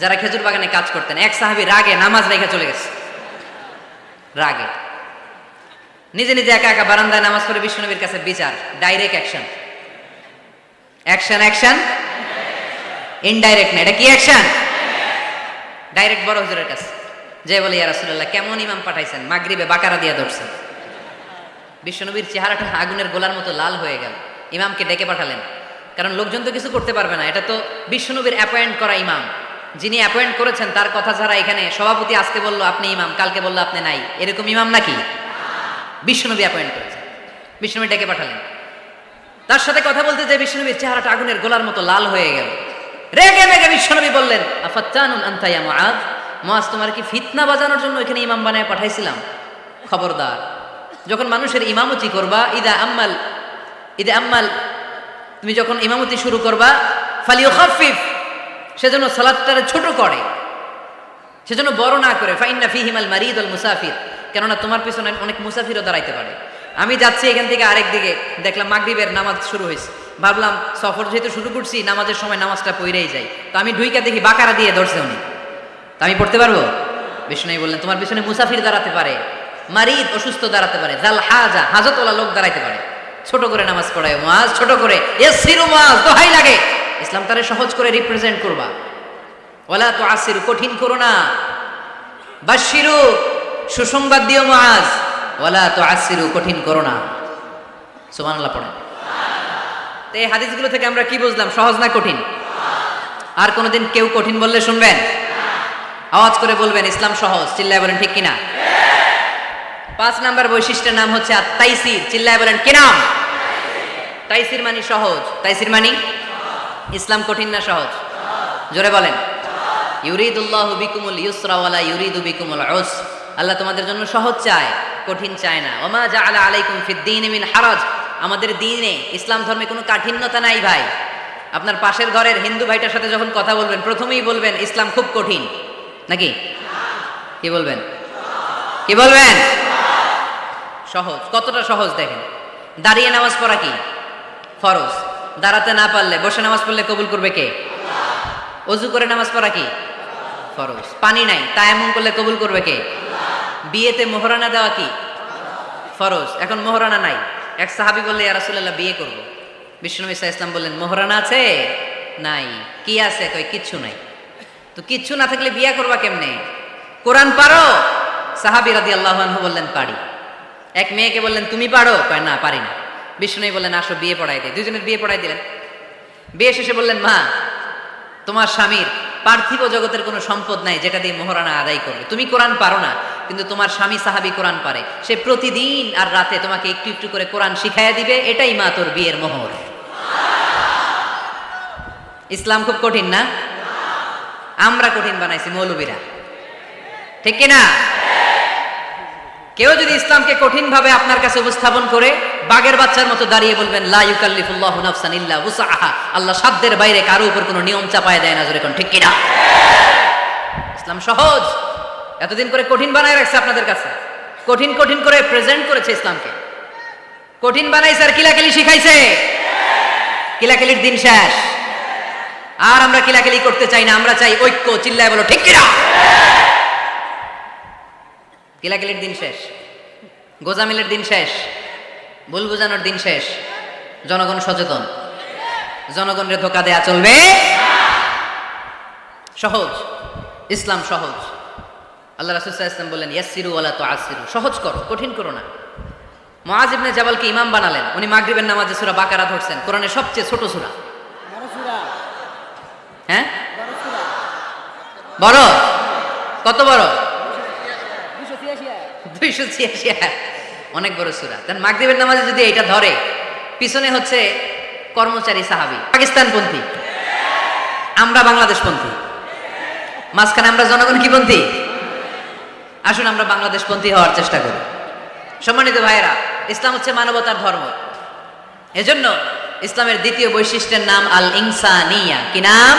যারা খেজুর বাগানে কাজ করতেন, এক সাহাবি রাগে নামাজ রেখে চলে গেছে। রাগে। নিজে নিজে একা একা বারান্দায় নামাজ পড়ে বিষ্ণুনবীর কাছে বিচার direct action action action indirect না, এটা কি অ্যাকশন ডাইরেক্ট বড় হুজুরের কাছে। যে বলে, ইয়া রাসূলুল্লাহ, কেমন ইমাম পাঠাইছেন? মাগরিবে বাকারা দিয়া ধরছেন। বিশ্বনবীর চেহারাটা আগুনের গোলার মতো লাল হয়ে গেল। ইমামকে ডেকে পাঠালেন। কারণ লোকজন তো কিছু করতে পারবে না, এটা তো বিশ্বনবীর অ্যাপয়েন্ট করা ইমাম। যিনি অ্যাপয়েন্ট করেছেন, তার কথা ছাড়া এখানে সভাপতি আজকে বলল, আপনি ইমাম, কালকে বলল আপনি নাই। এরকম ইমাম নাকি? বিশ্বনবী অ্যাপয়েন্ট করেছেন। বিষ্ণুনবী ডেকে পাঠালেন। তার সাথে কথা বলতে যে বিষ্ণুনবীর চেহারাটা আগুনের গোলার মতো লাল হয়ে গেল। রেগে রেগে বিশ্বনবী বললেন, আফাত্তানুন আনতা ইয়া মুআদ তোমার কি ফিতনা বাজানোর জন্য এখানে ইমাম বানায় পাঠাইছিলাম? খবরদার, যখন মানুষের ইমামতি করবা, ইদা আম্মাল ইদা আম্মাল, তুমি যখন ইমামতি শুরু করবা ফালিও খাফিফ সেজন্য সালাদটারে ছোট করে। সেজন্য বড় না করে। ফাইন্না ফিহিমাল মারিদ আল মুসাফির। কেননা তোমার পিছনে অনেক মুসাফিরও দাঁড়াইতে পারে। আমি যাচ্ছি এখান থেকে আরেক দিকে। দেখলাম মাগরিবের নামাজ শুরু হয়েছে। ভাবলাম, সফর যেহেতু শুরু করছি, নামাজের সময় নামাজটা পইরেই যাই। তো আমি ঢুইকা দেখি বাকারা দিয়ে ধরছে উনি। তো আমি পড়তে পারব? বিষ্ণু বললেন, তোমার পিছনে মুসাফির দাঁড়াতে পারে। মারিদ অসুস্থ দাঁড়াতে পারে। জাল হাজা, হাজতওয়ালা লোক দাঁড়াইতে পারে। ছোট করে নামাজ পড়ায় মাজ ছোট করে। এস সিরু মাজ দোহাই লাগে। ইসলাম তারে সহজ করে রিপ্রেজেন্ট করবা। ওলা তো আসির কঠিন করো না। বাশিরু সুসংবাদ দিও মাজ ওলা তো আসিরু কঠিন করো না। সুবহানাল্লাহ পড়েন। তো এই হাদিসগুলো থেকে আমরা কি বুঝলাম? সহজ না কঠিন? আর কোনোদিন কেউ কঠিন বললে শুনবেন? আওয়াজ করে বলবেন, ইসলাম সহজ। চিল্লায় বলেন, ঠিক কিনা? পাঁচ নাম্বার বৈশিষ্ট্যের নাম হচ্ছে তাইসির চিল্লায় বলেন, কি নাম? তাইসির মানি সহজ। তাইসির মানি ইসলাম কঠিন না সহজ? জোরে বলেন। ইউরিদুল্লাহ বিকুমুল ইউসরা ওয়ালা ইউরিদু বিকুমুল উস আল্লাহ তোমাদের জন্য সহজ চায়, কঠিন চায় না। ওমা জাআলা আলাইকুম ফিদ্দিন মিন হারাজ। আমাদের দিনে ইসলাম ধর্মে কোনো কাঠিন্যতা নাই ভাই। আপনার পাশের ঘরের হিন্দু ভাইটার সাথে যখন কথা বলবেন, প্রথমেই বলবেন, ইসলাম খুব কঠিন। নাকি? কি বলবেন? কি বলবেন? সহজ। কতটা সহজ দেখেন। দাঁড়িয়ে নামাজ পড়া কি? ফরজ। দাঁড়াতে না পারলে, বসে নামাজ পড়লে কবুল করবে কে? অজু করে নামাজ পড়া কি? ফরজ। পানি নাই তা এমন করলে কবুল করবে কে? বিয়েতে মোহরানা দেওয়া কি? ফরজ। এখন মোহরানা নাই। এক সাহাবি বললে রাসূলুল্লাহ, বিয়ে করব। বিষ্ণু ইসা ইসলাম বললেন, মোহরানা আছে? নাই। কি আছে? কই, কিচ্ছু নাই। তো কিচ্ছু না থাকলে বিয়ে করবা কেমনে? কোরআন পারো? সাহাবি রাদিয়াল্লাহু আনহু বললেন, পারি। এক মেয়েকে বললেন, তুমি পারো? কয়, না, পারি না। বিষ্ণু বললেন, আসো, বিয়ে পড়াই দে। দুজনের বিয়ে পড়াই দিলেন। বিয়ে শেষে বললেন, মা, তোমার স্বামীর পার্থিব জগতের কোনো সম্পদ নাই যেটা দিয়ে মোহরানা আদায় করবে। তুমি কোরআন পারো না, কিন্তু তোমার স্বামী সাহাবি কোরআন পারে। সে প্রতিদিন আর রাতে তোমাকে একটু একটু করে কোরআন শিখাইয়া দিবে, এটাই মা তোর বিয়ের মোহর। ইসলাম খুব কঠিন না? আমরা কঠিন বানাইছি, মৌলবীরা। ঠিক কিনা? কেউ যদি ইসলামকে কঠিন ভাবে আপনার কাছে উপস্থাপন করে বাগের বাচ্চার মতো দাঁড়িয়ে বলবেন, লা ইউকাল্লিফুল্লাহু নাফসান ইল্লা উসআহা আল্লাহ সাধ্যের বাইরে কারও উপর কোনো নিয়ম চাপায় দেয় না জোরে ঠিক কিনা? ইসলাম সহজ। এতদিন করে কঠিন বানায় রাখছে আপনাদের কাছে। কঠিন কঠিন করে প্রেজেন্ট করেছে ইসলামকে। কঠিন বানাইছে আর কিলাকিলি শিখাইছে। কিলাকিলির দিন শেষ। আর আমরা কিলাকিলি করতে চাই না, আমরা চাই ঐক্য, চিল্লায় বলো, ঠিক কিনা? কিলাকিলির দিন শেষ গোজামিলের দিন শেষ ভুল বুঝানোর দিন শেষ। জনগণ সচেতন জনগণের ধোকা দেয়া চলবে। সহজ ইসলাম সহজ। আল্লাহ রাসুল ইসলাম বললেন ইয়াসিরু ওয়ালা তো আসিরু সহজ করো কঠিন করো না। মহাজ ইবনে জাবালকে ইমাম বানালেন? উনি মাগরিবের নামাজে সূরা বাকারা ধরছেন কোরআনের সবচেয়ে ছোট সূরা। হ্যাঁ? বড়? কত বড়? ছিয়াশি। অনেক বড় সুরা। তার মাগরিবের নামাজে যদি এটা ধরে, পিছনে হচ্ছে কর্মচারী সাহাবি, পাকিস্তানপন্থী। আমরা বাংলাদেশপন্থী। মাঝখানে আমরা জনগণ কি পন্থী? আসুন আমরা বাংলাদেশপন্থী হওয়ার চেষ্টা করি। সম্মানিত ভাইয়েরা, ইসলাম হচ্ছে মানবতার ধর্ম। এজন্য ইসলামের দ্বিতীয় বৈশিষ্ট্যের নাম আল ইনসানিয়া কি নাম?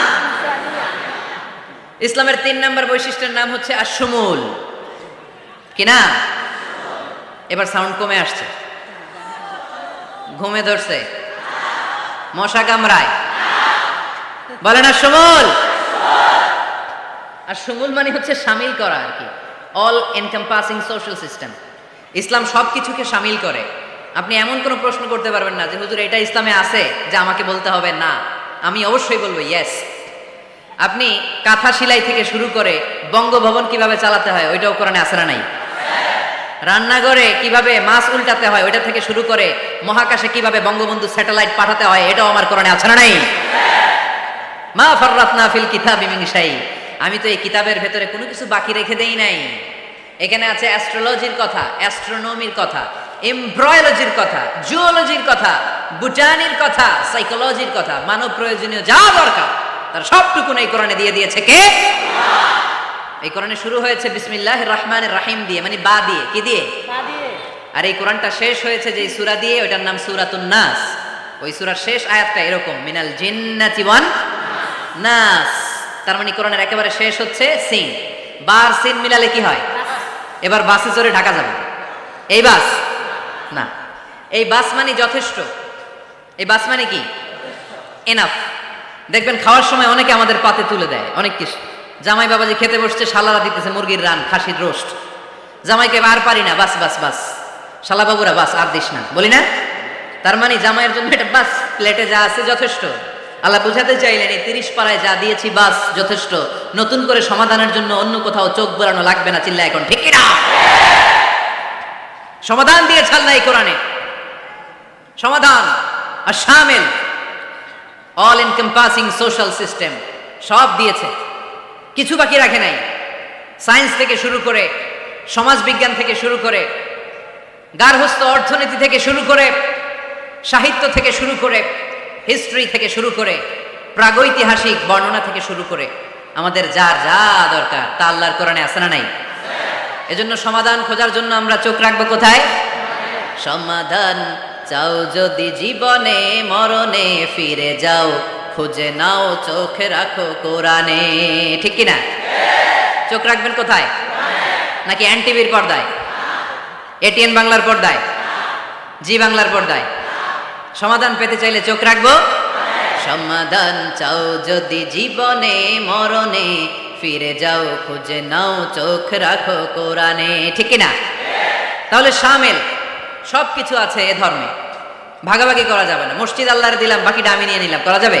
ইসলামের তিন নম্বর বৈশিষ্ট্যের নাম হচ্ছে আসমুল কি না এবার সাউন্ড কমে আসছে। ঘুমে ধরছে। মশা কামড়ায়। বলে না, সুমুল? আর সুমুল মানে হচ্ছে সামিল করা আর কি। All encompassing social system Islam সব কিছুকে সামিল করে। আপনি এমন কোনো প্রশ্ন করতে পারবেন না যে, হুজুর, এটা ইসলামে আছে যে আমাকে বলতে হবে? না। আমি অবশ্যই বলব ইয়েস আপনি কাঁথা সিলাই থেকে শুরু করে বঙ্গভবন কীভাবে চালাতে হয়, ওইটাও কোরআনে আসে না নাই? রান্নাঘরে কীভাবে মাছ উল্টাতে হয়, ওইটা থেকে শুরু করে মহাকাশে কীভাবে বঙ্গবন্ধু স্যাটেলাইট পাঠাতে হয়, এটাও আমার করণে আছে না নাই? মা ফাররাতনা ফিল কিতাব মিংসাই আমি তো এই কিতাবের ভেতরে কোনো কিছু বাকি রেখে দেই নাই। এখানে আছে অ্যাস্ট্রোলজির কথা, অ্যাস্ট্রোনমির কথা, এমব্রয়োলজির কথা, জুওলজির কথা বুটানির কথা, সাইকোলজির কথা মানব প্রয়োজনীয় যা দরকার, তার সবটুকু এই কোরআনে দিয়ে দিয়েছে কে? এই কোরআনে শুরু হয়েছে বিসমিল্লাহ রহমানের রাহিম দিয়ে মানে বা দিয়ে কি দিয়ে? আর এই কোরআনটা শেষ হয়েছে যে সূরা দিয়ে ওটার নাম সূরাতুন নাস। ওই সূরার শেষ আয়াতটা এরকম মিনাল জিন্নাতি ওয়ান নাস। তার মানে কোরআনের একেবারে শেষ হচ্ছে সিন। বার সিন মিলালে কি হয়? এবার বাসে চড়ে ঢাকা যাবে। এই বাস? না। এই বাস মানে যথেষ্ট। এই বাস মানে কি? এনাফ দেখবেন খাওয়ার সময় অনেকে আমাদের পাতে তুলে দেয় অনেক কিছু। জামাই বাবাজি খেতে বসছে, শালারা দিতেছে মুরগির রান, খাসির রোস্ট। জামাইকে আর পারি না, বাস বাস বাস। শালা বাবুরা, বাস, আর দিস না। বলি না? তার মানে জামাইয়ের জন্য এটা বাস, প্লেটে যা আছে যথেষ্ট। আল্লাহ বুঝাতে চাইলেন, এই তিরিশ পাড়ায় যা দিয়েছি, বাস, যথেষ্ট। নতুন করে সমাধানের জন্য অন্য কোথাও চোখ বোলানো লাগবে না চিল্লা এখন, ঠিক না সমাধান দিয়ে ছাল নাই কোরআনে। সমাধান, আর শামেল অল এনকম্পাসিং সোশ্যাল সিস্টেম সব দিয়েছে। কিছু বাকি রাখে নাই। সায়েন্স থেকে শুরু করে সমাজ বিজ্ঞান থেকে শুরু করে গার্হস্থ অর্থনীতি থেকে শুরু করে, সাহিত্য থেকে শুরু করে, হিস্ট্রি থেকে শুরু করে, প্রাগৈতিহাসিক বর্ণনা থেকে শুরু করে, আমাদের যার যা দরকার তা আল্লাহর কোরআনে আসে না নাই? এজন্য সমাধান খোঁজার জন্য আমরা চোখ রাখব কোথায়? সমাধান চাও যদি জীবনে, মরণে ফিরে যাও। খুঁজে নাও, চোখে রাখো কোরআনে। ঠিক কি না চোখ রাখবেন কোথায়? নাকি এন টিভির পর্দায়? এটিএন বাংলার পর্দায়? জি বাংলার পর্দায়। সমাধান পেতে চাইলে চোখ রাখব? সমাধান চাও যদি জীবনে, মরণে, ফিরে যাও, খুঁজে নাও, চোখ রাখো কোরআনে। ঠিক না তাহলে সামেল সব কিছু আছে এ ধর্মে। ভাগাভাগি করা যাবে না। মসজিদ আল্লাহরে দিলাম, বাকিটা আমি নিয়ে নিলাম। করা যাবে?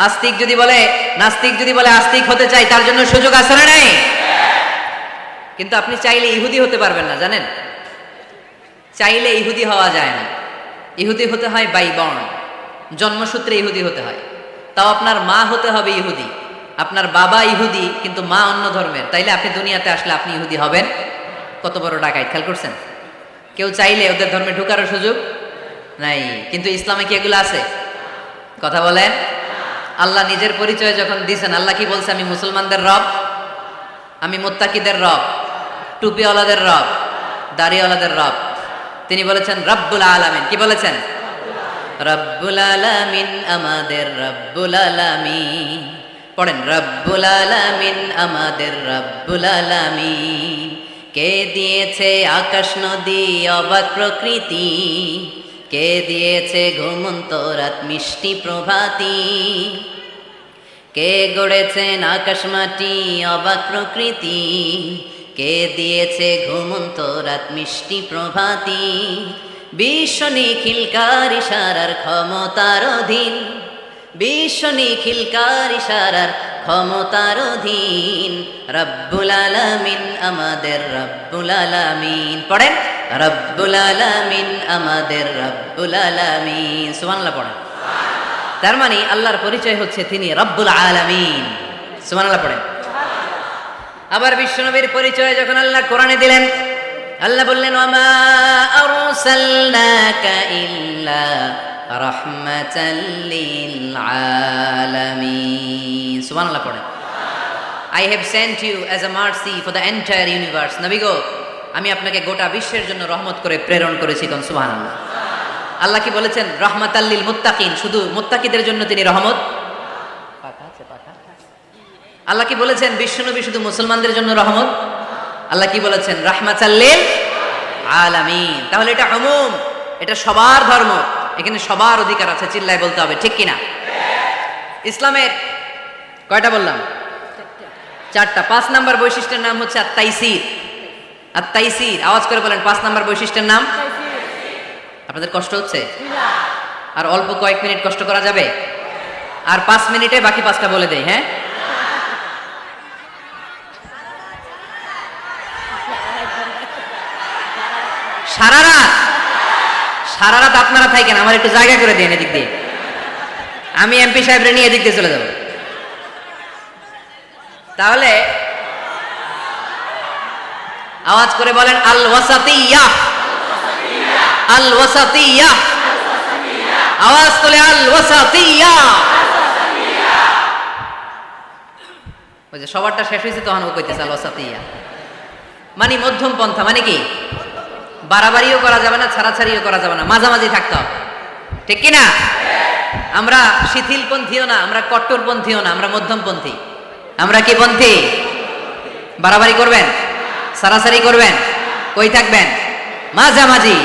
আস্তিক যদি বলে, নাস্তিক যদি বলে আস্তিক হতে চাই, তার জন্য সুযোগ আছে না নাই? কিন্তু আপনি চাইলে ইহুদি হতে পারবেন না, জানেন? চাইলে ইহুদি হওয়া যায় না। ইহুদি হতে হয় বাই বর্ণ জন্মসূত্রে ইহুদি হতে হয়। তাও আপনার মা হতে হবে ইহুদি। আপনার বাবা ইহুদি, কিন্তু মা অন্য ধর্মের। তাইলে আপনি দুনিয়াতে আসলে আপনি ইহুদি হবেন? কত বড় ডাকাই খেয়াল করছেন? কেউ চাইলে ওদের ধর্মে ঢুকারও সুযোগ নাই। কিন্তু ইসলামে কি এগুলো আছে? কথা বলেন। আল্লাহ নিজের পরিচয় যখন দিয়েছেন আল্লাহ কি বলছে, আমি মুসলমানদের রব, আমি মোত্তাকিদের রব, টুপিওয়ালাদের রব, দাড়িওয়ালাদের রব। তিনি বলেছেন, রব্বুল আলামিন। কি বলেছেন? রব্বুল আলামিন আমাদের রব্বুল আলামিন। পড়েন, রব্বুল আলামিন আমাদের রব্বুল আলামিন। কে দিয়েছে আকাশ নদী, অবাক প্রকৃতি? কে দিয়েছে ঘুমন্ত রাত মিষ্টি প্রভাতি? কে গড়েছেন আকাশ মাটি অবাক প্রকৃতি? কে দিয়েছে ঘুমন্ত রাত মিষ্টি প্রভাতি? বিশ্ব নিখিলকার ইশারার ক্ষমতার অধীন? বিশ্ব নিখিলকার ইশারার ক্ষমতার অধীন? রব্বুল আলামিন আমাদের রব্বুল আলামিন। পড়েন। রব্বুল আলামিন, আমাদের রব্বুল আলামিন। সুবহানাল্লাহ পড়েন। তার মানে আল্লাহর পরিচয় হচ্ছে তিনি রব্বুল আলামিন। সুবহানাল্লাহ পড়েন। আবার বিশ্বনবীর পরিচয় যখন আল্লাহ কোরআনে দিলেন, আল্লাহ বললেন ওমা আরসালনাকা ইল্লা রাহমাতাল লিল আলামিন সুবহানাল্লাহ পড়েন। I have sent you as a mercy for the entire universe নবী গো আমি আপনাকে গোটা বিশ্বের জন্য রহমত করে প্রেরণ করেছি কোন সুবহানাল্লাহ। আল্লাহ কি বলেছেন? রহমাতাল্লিল মুত্তাকিন, শুধু মুত্তাকিদের জন্য তিনি রহমত? আল্লাহ কি বলেছেন? বিশ্বনবী শুধু মুসলমানদের জন্য রহমত? আল্লাহ কি বলেছেন? রাহমাতাল্লিল আলামিন। তাহলে এটা আমুম এটা সবার ধর্ম। এখানে সবার অধিকার আছে, চিল্লায় বলতে হবে, ঠিক কিনা? ইসলামের কয়টা বললাম? চারটা। পাঁচ নাম্বার বৈশিষ্ট্যের নাম হচ্ছে আত্মাইসির আত্মাইসির আওয়াজ করে বলেন পাঁচ নাম্বার বৈশিষ্ট্যের নাম? আপনাদের কষ্ট হচ্ছে? আর অল্প কয়েক মিনিট কষ্ট করা যাবে? আর পাঁচ মিনিটে বাকি পাঁচটা বলে দেই হ্যাঁ? সারা রাত সারা রাত আপনারা থাকেন আমার একটু জায়গা করে দিন এদিক দিয়ে। আমি এমপি সাহেবরে নিয়ে এদিক দিয়ে চলে যাব। তাহলে আওয়াজ করে বলেন আল ওয়াসাতিয়া আল ওয়াসাতিয়া আওয়াজ তোলে আল ওয়াসাতিয়া ওই যে সবারটা শেষ হয়েছে তখন ও কইতেছে আল ওয়াসাতিয়া মানে মধ্যম পন্থা মানে কি? বাড়াবাড়িও করা যাবে না, ছাড়াছাড়িও করা যাবে না, মাঝামাঝি থাকতে হবে। ঠিক কি না? আমরা শিথিলপন্থীও না, আমরা কট্টরপন্থীও না, আমরা মধ্যমপন্থী। আমরা কি পন্থী? বাড়াবাড়ি করবেন? সারাসারি করবেন কই থাকবেন মাঝামাঝি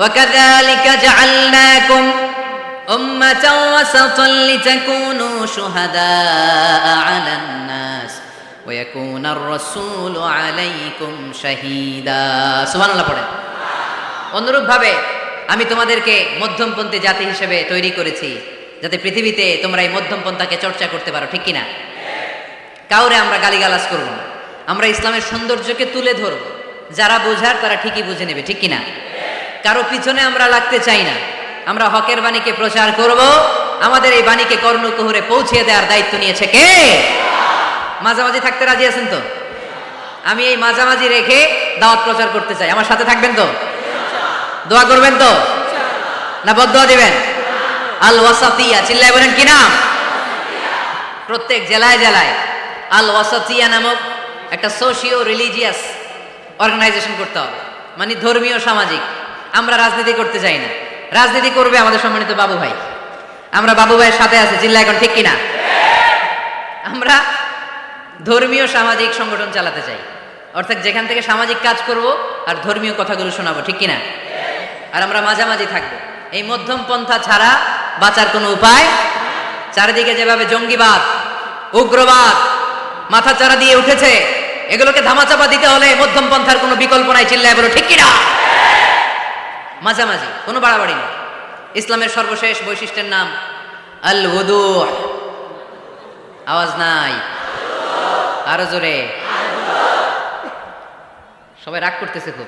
وكذلك جعلناكم أمة وسطا لتكونوا شهداء على الناس ويكون الرسول عليكم شهيدا سبحان الله পড়েন অনুরূপভাবে আমি তোমাদেরকে মধ্যমপন্থী জাতি হিসেবে তৈরি করেছি যাতে পৃথিবীতে তোমরা এই মধ্যমপন্থাকে চর্চা করতে পারো ঠিক কিনা কাউরে আমরা গালিগালাজ করব না আমরা ইসলামের সৌন্দর্যকে তুলে ধরব। যারা বোঝার তারা ঠিকই বুঝে নেবে, ঠিক কিনা? কারও পিছনে আমরা লাগতে চাই না। আমরা হকের বাণীকে প্রচার করব। আমাদের এই বাণীকে কর্ণকুহরে পৌঁছে দেওয়ার দায়িত্ব নিয়েছে কে? মাঝামাঝি থাকতে রাজি আছেন তো? আমি এই মাঝামাঝি রেখে দাওয়াত প্রচার করতে চাই। আমার সাথে থাকবেন তো? দোয়া করবেন তো? না বদোয়া দিবেন? আল ওয়াসাতিয়া চিল্লায় বলেন কি নাম? প্রত্যেক জেলায় জেলায় আল ওয়াসাতিয়া নামক একটা সোশিও রিলিজিয়াস অর্গানাইজেশন করতে হবে। মানে ধর্মীয় সামাজিক। আমরা রাজনীতি করতে চাই না। রাজনীতি করবে আমাদের সম্মানিত বাবু ভাই। আমরা বাবু ভাইয়ের সাথে আছি জিল্লা এখন ঠিক কিনা? আমরা ধর্মীয় সামাজিক সংগঠন চালাতে চাই। অর্থাৎ যেখান থেকে সামাজিক কাজ করব আর ধর্মীয় কথাগুলো শোনাবো, ঠিক কিনা? আর আমরা মাঝামাঝি থাকব। এই মধ্যম পন্থা ছাড়া বাঁচার কোনো উপায়? চারিদিকে যেভাবে জঙ্গিবাদ, উগ্রবাদ মাথা চারা দিয়ে উঠেছে এগুলোকে ধামাচাপা দিতে হলে মধ্যম পন্থার কোনো বিকল্প নাই, চিল্লায় বলো, ঠিক কিনা? মাঝামাঝি, কোনো বাড়াবাড়ি নেই। ইসলামের সর্বশেষ বৈশিষ্ট্যের নাম আল উদু আওয়াজ নাই। আরও জোরে। সবাই রাগ করতেছে খুব।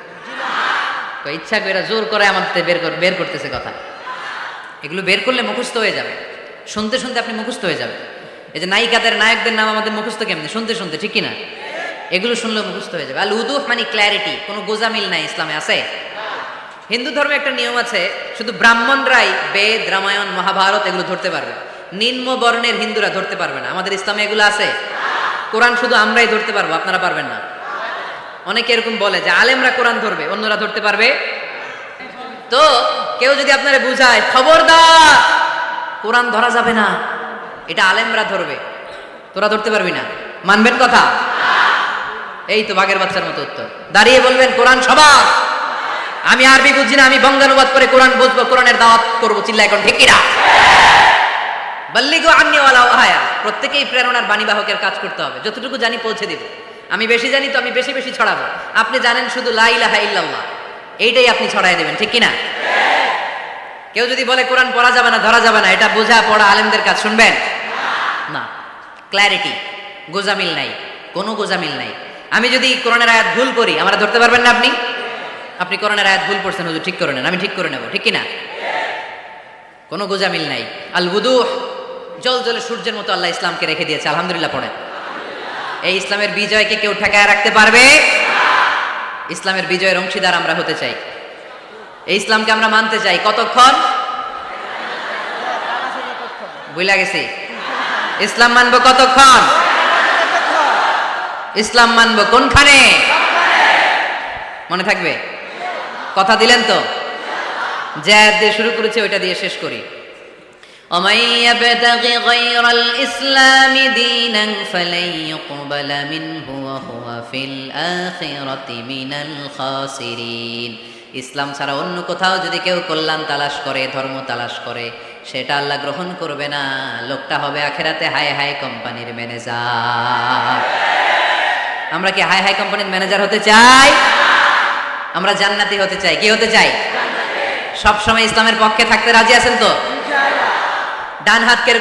ইচ্ছা করে জোর করে আমাদের বের বের করতেছে কথা। এগুলো বের করলে মুখস্থ হয়ে যাবে। শুনতে শুনতে আপনি মুখস্থ হয়ে যাবে এই যে নায়িকাদের, নায়কদের নাম আমাদের মুখস্থ কেমনি? শুনতে শুনতে, ঠিক কিনা? এগুলো শুনলে মুখস্থ হয়ে যাবে। আল উদু মানে ক্ল্যারিটি কোনো গোজামিল নাই ইসলামে, আছে? হিন্দু ধর্মে একটা নিয়ম আছে, শুধু ব্রাহ্মণরাই বেদ, রামায়ণ, মহাভারত এগুলো ধরতে পারবে নিম্ন বর্ণের হিন্দুরা ধরতে পারবে না। আমাদের ইসলামে এগুলো আছে? কোরআন শুধু আমরাই ধরতে পারব, আপনারা পারবেন না। অনেকে এরকম বলে যে আলেমরা কোরআন ধরবে, অন্যরা ধরতে পারবে? তো কেউ যদি আপনারা বুঝায়, খবরদার, কোরআন ধরা যাবে না, এটা আলেমরা ধরবে, তোরা ধরতে পারবি না। মানবেন কথা? এই তো বাঘের বাচ্চার মতো উত্তর। দাঁড়িয়ে বলবেন, কোরআন সবার। আমি আরবি বুঝি না, আমি বঙ্গানুবাদ করে কোরআন বুঝব, কোরআনের দাওয়াত করব চিল্লা এখন ঠিক কিনা? বাল্লিগো আন্নিওয়ালা ওহায়া প্রত্যেকেই প্রেরণার বাণীবাহকের কাজ করতে হবে। যতটুকু জানি পৌঁছে দিব। আমি বেশি জানি তো আমি বেশি বেশি ছড়াবো। আপনি জানেন শুধু লা ইলাহা ইল্লাল্লাহ। এইটাই আপনি ছড়াই দেবেন, ঠিক কিনা? কেউ যদি বলে কোরআন পড়া যাবে না, ধরা যাবে না, এটা বোঝা পড়া আলেমদের কাজ, শুনবেন? না। ক্ল্যারিটি। গোজামিল নাই। কোনো গোজামিল নাই। আমি যদি কোরআনের আয়াত ভুল করি, আমরা ধরতে পারবেন না আপনি? আপনি কোরআনের আয়াত ভুল পড়ছেন, হুজুর, ঠিক করে নেন, আমি ঠিক করে নেব, ঠিক কি না কোনো গোজামিল নাই। আল বুদু জল জলে সূর্যের মতো আল্লাহ ইসলামকে রেখে দিয়েছে, আলহামদুলিল্লাহ পড়েন। এই ইসলামের বিজয়কে কেউ ঠেকায় রাখতে পারবে? ইসলামের বিজয়ের অংশীদার আমরা হতে চাই। এই ইসলামকে আমরা মানতে চাই, কতক্ষণ? বুঝলা গেছি। ইসলাম মানবো কতক্ষণ? ইসলাম মানবো কোনখানে মনে থাকবে কথা দিলেন তো যে আয়াত দিয়ে শুরু করেছে ওইটা দিয়ে শেষ করি ومن يبتغ غير الإسلام دينا فلن يقبل منه وهو في الآخرة من الخاسرين ইসলাম ছাড়া অন্য কোথাও যদি কেউ কল্যাণ তালাশ করে ধর্ম তালাশ করে সেটা আল্লাহ গ্রহণ করবে না লোকটা হবে আখেরাতে হাই হাই কোম্পানির ম্যানেজার আমরা কি হাই হাই কোম্পানির ম্যানেজার হতে চাই? আমরা জান্নাতি হতে চাই। কি হতে চাই? সব সময় ইসলামের পক্ষে থাকতে রাজি আছেন তো? ডান হাতকে